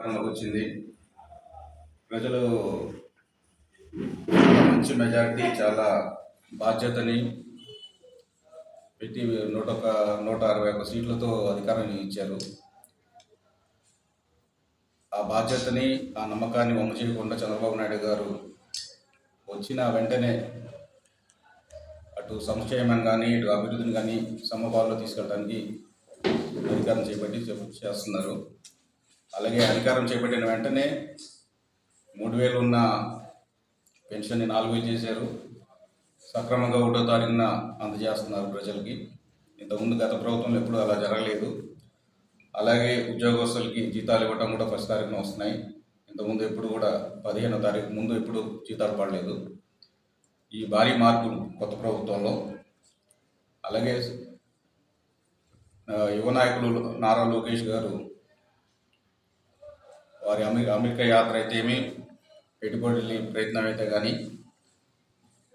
వచ్చింది ప్రజలు మంచి మెజారిటీ చాలా బాధ్యతని పెట్టి నూట ఒక నూట అరవై ఒక్క సీట్లతో అధికారాన్ని ఇచ్చారు. ఆ బాధ్యతని ఆ నమ్మకాన్ని వమ్ము చేయకుండా చంద్రబాబు నాయుడు గారు వచ్చిన వెంటనే అటు సంక్షేమం కానీ ఇటు అభివృద్ధిని కానీ సమపాల్లో తీసుకెళ్ళడానికి అధికారం చేపట్టి చేస్తున్నారు. అలాగే అధికారం చేపట్టిన వెంటనే మూడు వేలు ఉన్న పెన్షన్ని నాలుగు వేలు చేశారు. సక్రమంగా ఒకటో తారీఖున అందజేస్తున్నారు ప్రజలకి. ఇంతకుముందు గత ప్రభుత్వంలో ఎప్పుడు అలా జరగలేదు. అలాగే ఉద్యోగస్తులకి జీతాలు ఇవ్వటం కూడా ఫస్ట్ తారీఖున వస్తున్నాయి. ఇంతకుముందు ఎప్పుడు కూడా పదిహేనో తారీఖు ముందు ఎప్పుడు జీతాలు పడలేదు. ఈ భారీ మార్పులు కొత్త ప్రభుత్వంలో అలాగే యువ నాయకులు నారా లోకేష్ గారు వారి అమెరికా అమెరికా యాత్ర అయితే ఏమి పెట్టుబడి ప్రయత్నం అయితే కానీ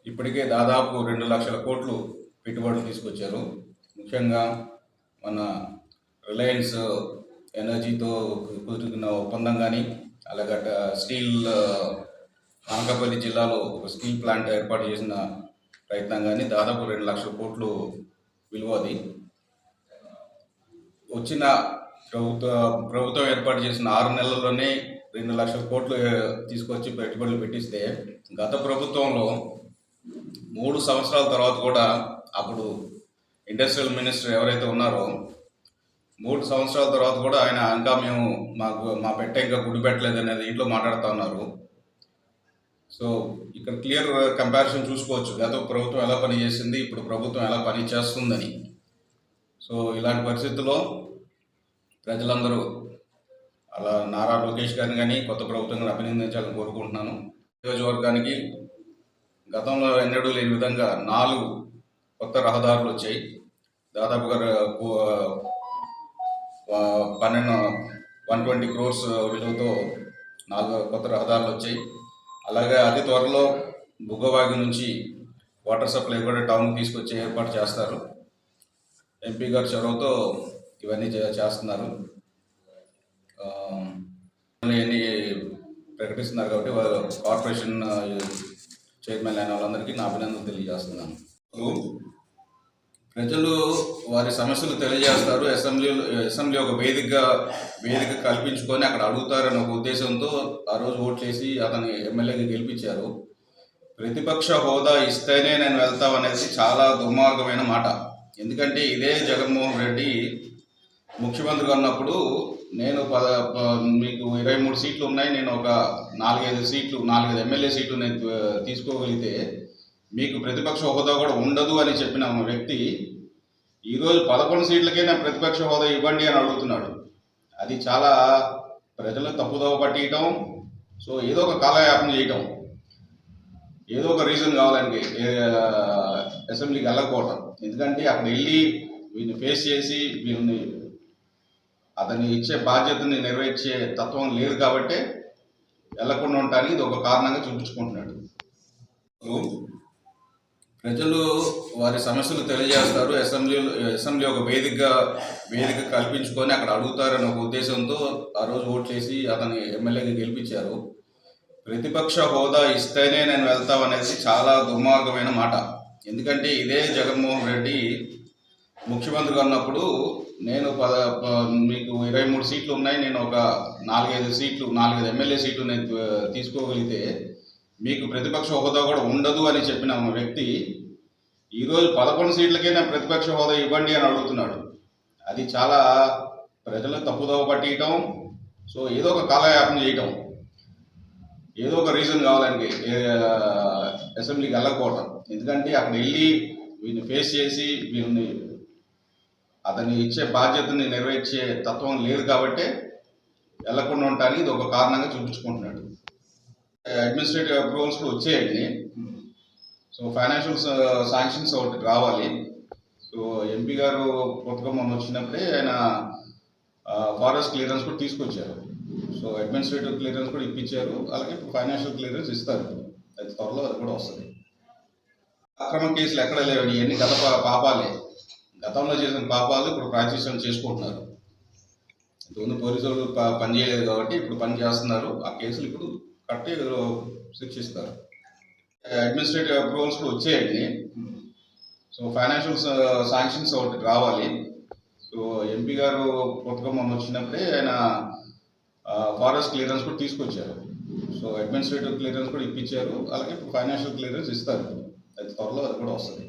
ఇప్పటికే దాదాపు రెండు లక్షల కోట్లు పెట్టుబడులు తీసుకొచ్చారు. ముఖ్యంగా మన రిలయన్స్ ఎనర్జీతో కుదురుకున్న ఒప్పందం కానీ అలాగే స్టీల్ అనకాపల్లి జిల్లాలో ఒక స్టీల్ ప్లాంట్ ఏర్పాటు చేసిన ప్రయత్నం కానీ దాదాపు రెండు లక్షల కోట్లు విలువ అది. వచ్చిన ప్రభుత్వ ప్రభుత్వం ఏర్పాటు చేసిన ఆరు నెలల్లోనే రెండు లక్షల కోట్లు తీసుకొచ్చి పెట్టుబడులు పెట్టిస్తే గత ప్రభుత్వంలో మూడు సంవత్సరాల తర్వాత కూడా అప్పుడు ఇండస్ట్రియల్ మినిస్టర్ ఎవరైతే ఉన్నారో మూడు సంవత్సరాల తర్వాత కూడా ఆయన ఇంకా మేము మాకు మా పెట్ట ఇంకా గుడి పెట్టలేదు అనేది ఇంట్లో మాట్లాడుతూ ఉన్నారు. సో ఇక్కడ క్లియర్ కంపారిజన్ చూసుకోవచ్చు. గత ప్రభుత్వం ఎలా పనిచేసింది ఇప్పుడు ప్రభుత్వం ఎలా పని చేస్తుందని. సో ఇలాంటి పరిస్థితుల్లో ప్రజలందరూ అలా నారా లోకేష్ గారిని కానీ కొత్త ప్రభుత్వం అభినందించాలని కోరుకుంటున్నాను. నియోజకవర్గానికి గతంలో ఎన్నడూ లేని విధంగా నాలుగు కొత్త రహదారులు వచ్చాయి. దాదాపుగా పన్నెండు వన్ ట్వంటీ క్రోర్స్ విలువతో నాలుగు కొత్త రహదారులు వచ్చాయి. అలాగే అతి త్వరలో బుగ్గవాగి నుంచి వాటర్ సప్లై కూడా టౌన్కి తీసుకొచ్చే ఏర్పాటు చేస్తారు. ఎంపీ గారి చొరవతో ఇవన్నీ చేస్తున్నారు. ఇవన్నీ ప్రకటిస్తున్నారు కాబట్టి వాళ్ళు కార్పొరేషన్ చైర్మన్ అయిన వాళ్ళందరికీ నా అభినందనలు తెలియజేస్తున్నాను. ప్రజలు వారి సమస్యలు తెలియజేస్తారు. అసెంబ్లీలో అసెంబ్లీ ఒక వేదికగా వేదిక కల్పించుకొని అక్కడ అడుగుతారన్న ఒక ఉద్దేశంతో ఆ రోజు ఓట్ చేసి అతని ఎమ్మెల్యేకి గెలిపించారు. ప్రతిపక్ష హోదా ఇస్తేనే నేను వెళ్తామనేది చాలా దుర్మార్గమైన మాట. ఎందుకంటే ఇదే జగన్మోహన్ రెడ్డి ముఖ్యమంత్రిగా ఉన్నప్పుడు నేను పద ప- మీకు ఇరవై మూడు సీట్లు ఉన్నాయి నేను ఒక నాలుగైదు సీట్లు నాలుగైదు ఎమ్మెల్యే సీట్లు నేను తీసుకోగలిగితే మీకు ప్రతిపక్ష హోదా కూడా ఉండదు అని చెప్పిన వ్యక్తి ఈరోజు పదకొండు సీట్లకే నేను ప్రతిపక్ష హోదా ఇవ్వండి అని అడుగుతున్నాడు. అది చాలా ప్రజలు తప్పుదోవ పట్టియటం సో ఏదో ఒక కాలయాపన చేయటం ఏదో ఒక రీజన్ కావాలని అసెంబ్లీకి వెళ్ళకపోవటం. ఎందుకంటే అక్కడ వెళ్ళి వీళ్ళని ఫేస్ చేసి వీళ్ళని అతని ఇచ్చే బాధ్యతని నెరవేర్చే తత్వం లేదు కాబట్టి వెళ్ళకుండా ఉండటానికి ఇది ఒక కారణంగా చూపించుకుంటున్నాడు. ప్రజలు వారి సమస్యలు తెలియజేస్తారు. అసెంబ్లీలో అసెంబ్లీ ఒక వేదికగా వేదిక కల్పించుకొని అక్కడ అడుగుతారన్న ఒక ఉద్దేశంతో ఆ రోజు ఓట్ చేసి అతని ఎమ్మెల్యేగా గెలిపించారు. ప్రతిపక్ష హోదా ఇస్తేనే నేను వెళ్తామనేది చాలా దుర్మార్గమైన మాట. ఎందుకంటే ఇదే జగన్మోహన్ రెడ్డి ముఖ్యమంత్రిగా ఉన్నప్పుడు నేను పద ప- మీకు ఇరవై మూడు సీట్లు ఉన్నాయి నేను ఒక నాలుగైదు సీట్లు నాలుగైదు ఎమ్మెల్యే సీట్లు నేను తీసుకోగలిగితే మీకు ప్రతిపక్ష హోదా కూడా ఉండదు అని చెప్పిన వ్యక్తి ఈరోజు పదకొండు సీట్లకే నేను ప్రతిపక్ష హోదా ఇవ్వండి అని అడుగుతున్నాడు. అది చాలా ప్రజలు తప్పుదోవ పట్టియటం సో ఏదో ఒక కాలయాపన చేయటం ఏదో ఒక రీజన్ కావాలని అసెంబ్లీకి వెళ్ళకపోవటం. ఎందుకంటే అక్కడ వెళ్ళి వీళ్ళని ఫేస్ చేసి వీళ్ళని అతని ఇచ్చే బాధ్యతని నెరవేర్చే తత్వం లేదు కాబట్టి వెళ్ళకుండా ఉండటానికి ఇది ఒక కారణంగా చూపించుకుంటున్నాడు. అడ్మినిస్ట్రేటివ్ అప్రూవల్స్ కూడా వచ్చేయండి. సో ఫైనాన్షియల్ శాంక్షన్స్ ఒకటి రావాలి. సో ఎంపీ గారు కొత్తగా మొన్న వచ్చినప్పుడే ఆయన ఫారెస్ట్ క్లియరెన్స్ కూడా తీసుకొచ్చారు. సో అడ్మినిస్ట్రేటివ్ క్లియరెన్స్ కూడా ఇప్పించారు. అలాగే ఇప్పుడు ఫైనాన్షియల్ క్లియరెన్స్ ఇస్తారు. అది త్వరలో అది కూడా వస్తుంది. అక్రమ కేసులు ఎక్కడ లేవని ఇవన్నీ గత పాపాలే. గతంలో చేసిన పాపాలు ఇప్పుడు ప్రాచిష్యం చేసుకుంటున్నారు. ఇంతకుముందు పోలీసులు పనిచేయలేదు పని చేయలేదు కాబట్టి ఇప్పుడు పని చేస్తున్నారు. ఆ కేసులు ఇప్పుడు కట్టి శిక్షిస్తారు. అడ్మినిస్ట్రేటివ్ అప్రూవల్స్ కూడా వచ్చేయండి. సో ఫైనాన్షియల్ శాంక్షన్స్ ఒకటి రావాలి. సో ఎంపీ గారు కొత్తగా మొన్న వచ్చినప్పుడే ఆయన ఫారెస్ట్ క్లియరెన్స్ కూడా తీసుకొచ్చారు. సో అడ్మినిస్ట్రేటివ్ క్లియరెన్స్ కూడా ఇప్పించారు. అలాగే ఇప్పుడు ఫైనాన్షియల్ క్లియరెన్స్ ఇస్తారు. అది త్వరలో అది కూడా వస్తుంది.